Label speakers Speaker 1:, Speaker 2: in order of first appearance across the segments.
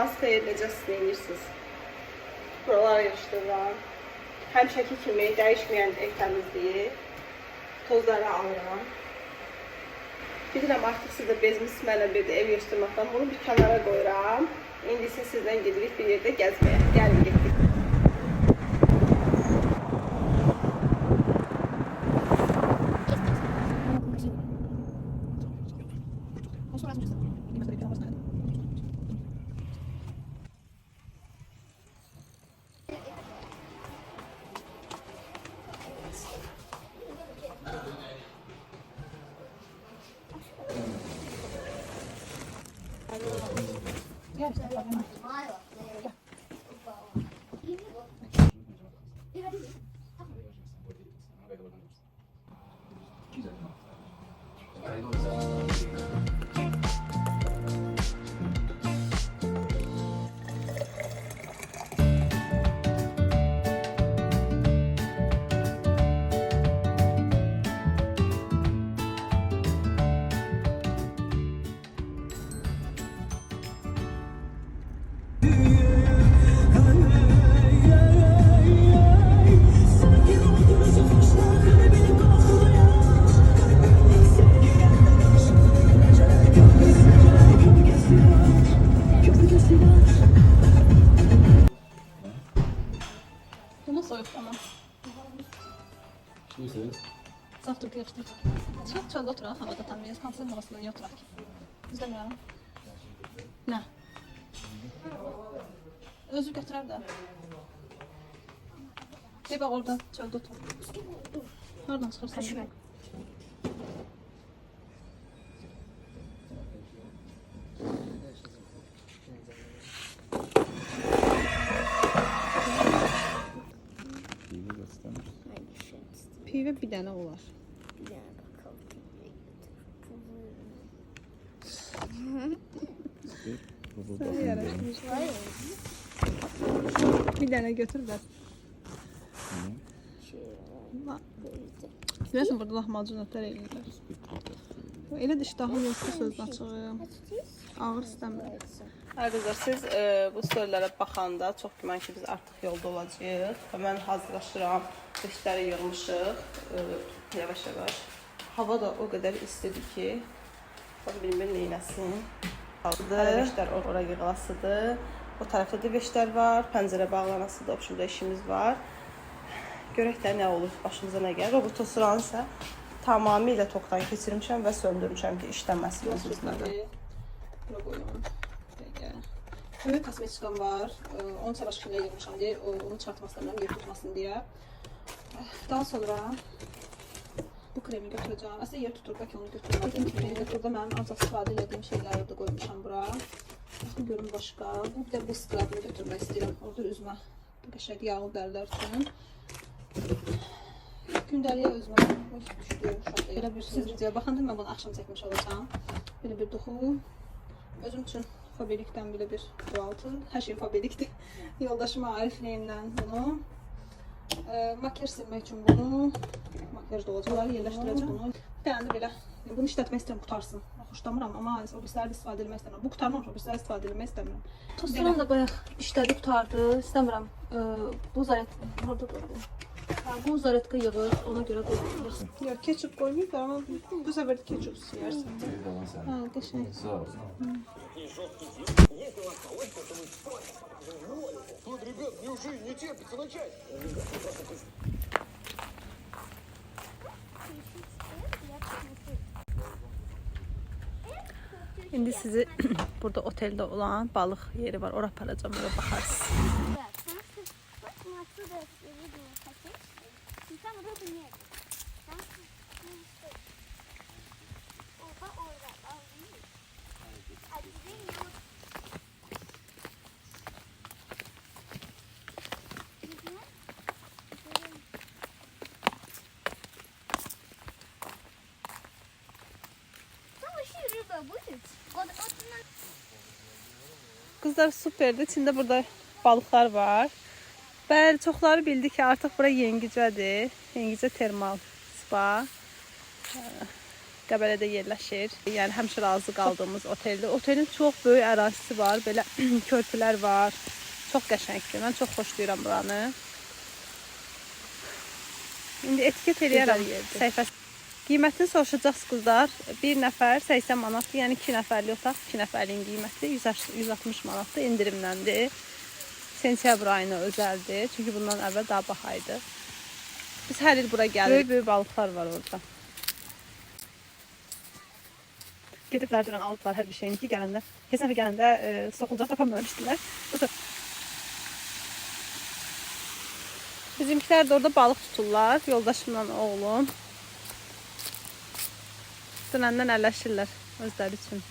Speaker 1: Xeyir, necəsiniz, eləyirsiniz? Buralar yığışdırıram. Həmişəki kimi dəyişməyən ev təmizliyi. Tozları alıram. Bilirəm artıq siz də bezmisiniz mənlə bir də ev yığışdırmaqdan. Bunu bir kənara qoyuram. İndi isə sizlə gedirik bir yerdə gəzməyə. Gəlin getdik.
Speaker 2: Bunu Çıxaq çöldə oturaq, havada tanıyız. Hansı havasında niyə oturaq ki? İzləmirəm. Nə? Özü götürər də. Bir bax orada çöldə otur. Hardan çıxırsan?
Speaker 3: göstermiş.
Speaker 1: Pivə bir dənə olar.
Speaker 3: Bu
Speaker 1: Sənə Bir dənə götür bəs. Görəsən burada lahmacun ötər eləyirlər. Elə də iştahım yoxdur sözün açığı. Ağır istəmirəm. Arkadaşlar siz e, bu storylərə baxanda çox güman ki biz artıq yolda olacağıq və mən hazırlaşıram. Dişləri yığmışıq e, yavaş yavaş. Hava da o qədər istidir ki, bax bilmir neynəsin. Aldı. Veşlər ora yığılasıdır. O tərəfdə də veşlər var, pəncərə bağlanasıdır. Opşumda işimiz var. Görək də nə olur, başımıza nə gəlir. Robot osuranı isə tamamilə tokdan keçirmişəm və söndürmüşəm ki, işləməsin özümüzdən. Bura qoyuyorum. Kömür kosmetikam var. Ee, Onu savaş külə yığmışam deyə, o- onu yer tutmasın deyə. Daha sonra bu kremi götürəcəm. Əslində yer tutur, bəlkə onu götürürəm. Dediyim kimi götürdüm, mən ancaq istifadə etdiyim şeyləri də qoymuşam bura. Baxın görüm başqa. Bu bir də bu skrabını götürmək istəyirəm. Orada üzümə qəşəng yağlı dərilər üçün. Gündəliyə özümə düşdü uşaqda. Belə bir siz videoya baxanda mən bunu axşam çəkmiş olacağam. Belə bir duxu. Özüm üçün Fabelikdən belə bir dualtı. Hər şey Fabelikdir. Yoldaşıma Arifliyimdən bunu. E, makyaj silmək üçün bunu. Makyaj dolacaqları yerləşdirəcəm bunu. Bir dənə də belə bunu işlətmək istəyirəm qutarsın. Xoşlamıram amma o birisləri də istifadə etmək istəmirəm. Bu qutarmamış, o birisləri istifadə etmək istəmirəm.
Speaker 2: Tosteron da bayaq işlədi, qutardı. İstəmirəm. Ee, bu zaret orada durdu. Ha, bu zaretka yığır, ona görə qoyulur.
Speaker 1: Ya ketçup koymayayım da ama bu sefer de ketçup yersin.
Speaker 3: Bir de lan sen.
Speaker 1: Ha, qəşəng.
Speaker 3: Sağ ol.
Speaker 4: Тут, ребят, мне уже не терпится начать.
Speaker 1: İndi sizi burada otelde olan balıq yeri var. Ora aparacağım, ora baxarsınız.
Speaker 5: burada niye? Oba orada alayım. Hadi gidelim ya.
Speaker 1: Qızlar superdir. İçində burada balıqlar var. Bəli, çoxları bildi ki, artıq bura yengicədir. Yengicə termal spa. Qəbələdə yerləşir. Yəni həmişə razı qaldığımız oteldir. Otelin çox böyük ərazisi var, belə körpülər var. Çox qəşəngdir. Mən çox xoşlayıram buranı. İndi etiket eləyərəm səhifəsi. Qiymətini soruşacaqsınız qızlar. Bir nəfər 80 manatdır. Yəni 2 nəfərlik otaq 2 nəfərliyin qiyməti 160 160 manatdır. endirimləndir. Sentyabr ayına özəldir. Çünki bundan əvvəl daha baha idi. Biz hər il bura gəlirik. Böyük böyük balıqlar var orada. Gediblər duran alıblar hər bir şeyini ki gələndə. Keçən dəfə gələndə e, soxulca tapamamışdılar. Bizimkilər də orada balıq tuturlar. Yoldaşımla oğlum. Dünəndən əlləşirlər özləri üçün.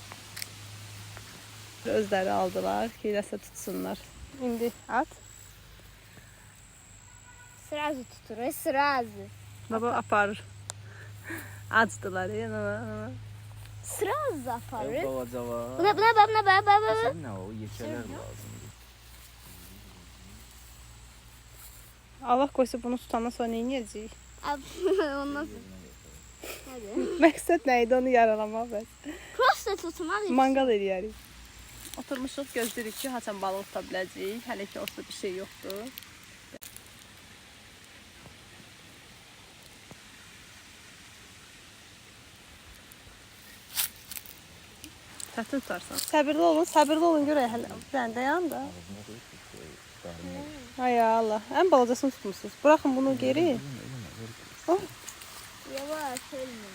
Speaker 1: Özləri aldılar ki, nəsə tutsunlar. İndi at.
Speaker 5: Сразу tutur, сразу.
Speaker 1: Baba aparır. Acdılar. Yəni.
Speaker 5: Сразу aparır.
Speaker 3: Balaca var.
Speaker 5: Buna buna bak buna bak bak bak.
Speaker 3: Sən nə o yekələr lazımdır.
Speaker 1: Allah qoysa bunu tutandan sonra nə edəcəyik?
Speaker 5: Ab- Ondan sonra. Hadi.
Speaker 1: Məqsəd nə idi onu yaralamaq bəs.
Speaker 5: Prosta tutmak için.
Speaker 1: Manqal eləyərik. Oturmuşuq, gözləyirik ki, haçan balıq tuta biləcəyik. Hələ ki olsa bir şey yoxdur. Çətin tutarsan. Səbirli olun, səbirli olun görək hələ. Sən dayan da. Ay Allah, ən balacasını tutmusunuz. Buraxın bunu geri.
Speaker 5: Yavaş ölme.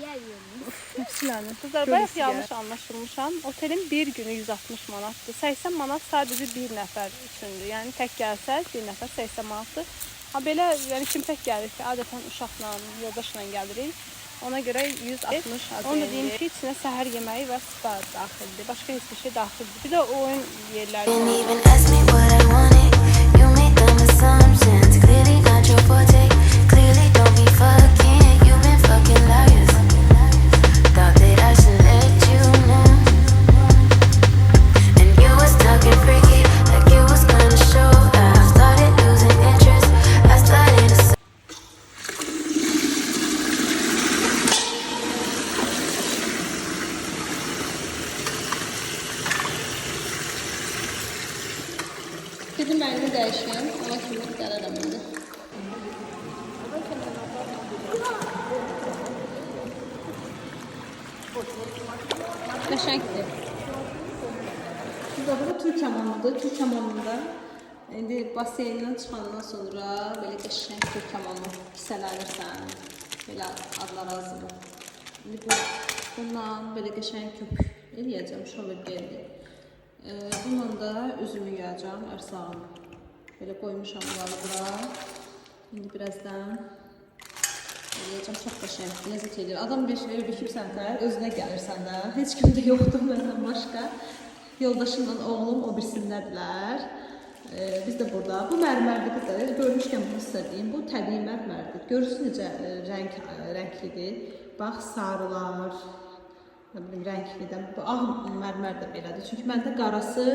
Speaker 5: Yer yerini.
Speaker 1: Hepsilərini. Qızlar, bayaq yanlış anlaşılmışam. Otelin bir günü 160 manatdır. 80 manat sadəcə bir nəfər üçündür. Yəni tək gəlsəz bir nəfər 80 manatdır. Ha belə, yəni kim tək gəlir ki, adətən uşaqla, yoldaşla gəlirik. Ona görə 160 az. Onu da deyim ki, içinə səhər yeməyi və spa daxildir. Başqa heç bir şey daxildir. Bir də oyun yerləri
Speaker 2: Dedim əlini dəyişəm, ona kimi gələrəm indi. Qəşəngdir.
Speaker 1: Burada bura Türk hamamıdır. Türk hamamında indi baseyndən çıxandan sonra belə qəşəng Türk hamamı kisələnirsən. Belə adlar yazılır. İndi bu bundan belə qəşəng köpük eləyəcəm şover geldi. Ee, bununla da üzümü yuyacağım ərsağını. Belə qoymuşam yalı bura. İndi birazdan eləyəcəm çox qəşəngdir, ləzzət edir. Adam bir şey bikibsənsə, özünə gəlirsən də, heç kim də yoxdur məndən başqa. Yoldaşımla oğlum o birisindədirlər. Ee, biz də burada. Bu mərmərdir qızlar. Görmüşkən bunu sizə deyim. Bu təbii mərmərdir. Görürsünüz necə e, rəng e, rənglidir. Bax sarılar, nə bilim rənglidir. Bu ağ mərmər də belədir. Çünki məndə qarası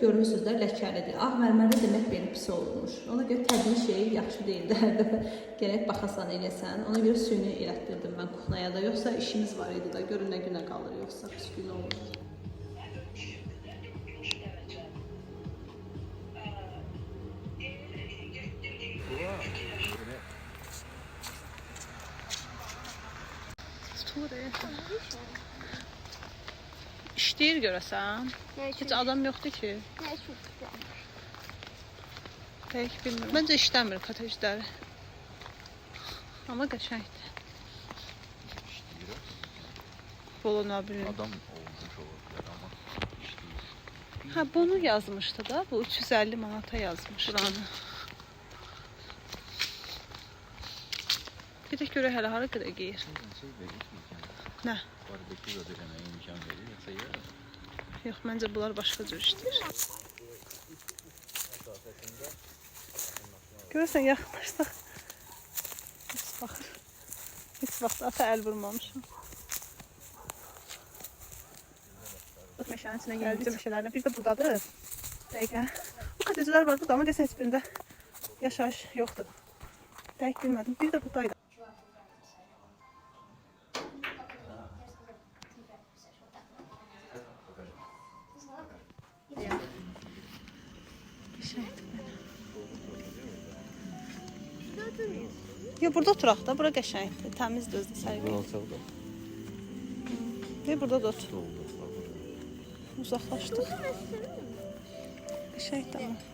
Speaker 1: görmüsüz də ləkəlidir. Ağ mərmərdə demək belə pis olmuş. Ona görə təbii şey yaxşı deyil də hər dəfə gərək baxasan eləyəsən. Ona görə süni elətdirdim mən kuxnaya da. Yoxsa işimiz var idi da. Görün nə günə qalır yoxsa pis gün olur. İşləyir görəsən. Heç adam yoxdur ki.
Speaker 5: çok güzel.
Speaker 1: Pək bilmirəm. Məncə işləmir kotejləri. Amma qəşəngdir. Bolo nə bilim.
Speaker 3: Adam olmuş ola bilər amma işləyir.
Speaker 1: Ha bunu yazmışdı da. Bu 350 manata yazmış buranı. Də görə hələ hara
Speaker 3: ki, yəni
Speaker 1: Nə?
Speaker 3: barbekü zad eləməyə imkan verir, yoxsa yer.
Speaker 1: Yox, məncə bunlar başqa cür işləyir. Görürsən yaxınlaşsaq. Heç baxır. Heç vaxt ata əl vurmamışam. Meşənin içinə gəldik meşələrlə. Bir də buradadır. Dəqiqə. Bu koteclər var burada amma desə heç birində yaşayış yoxdur. Dəqiq bilmədim. Bir də buradaydı. Ya burada oturaq da, bura qəşəngdir. Təmizdir özü səliqəli. Ve burada da otur. Uzaqlaşdıq. Qəşəngdir amma.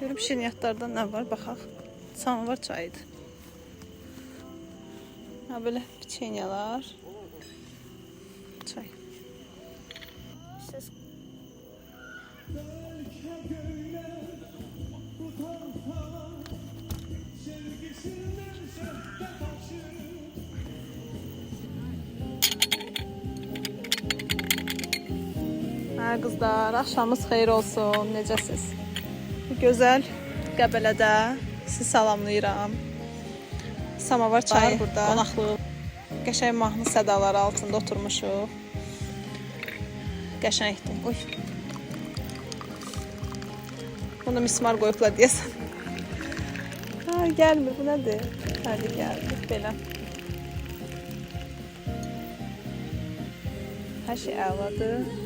Speaker 1: Görüm şirniyyatlarda nə var, baxaq. Samovar çayıdır. Ha belə peçenyalar. Çay. Hə qızlar, axşamınız xeyir olsun. Necəsiz? Bu gözəl Qəbələdə sizi salamlayıram. Samavar çayı burada. Qonaqlıq. Qəşəng mahnı sədaları altında oturmuşuq. Qəşəngdir. Uy. Bunu mismar qoyublar deyəsən. Ha, gəlmir. Bu nədir? Hadi gəldi. Belə. Hər şey əladır.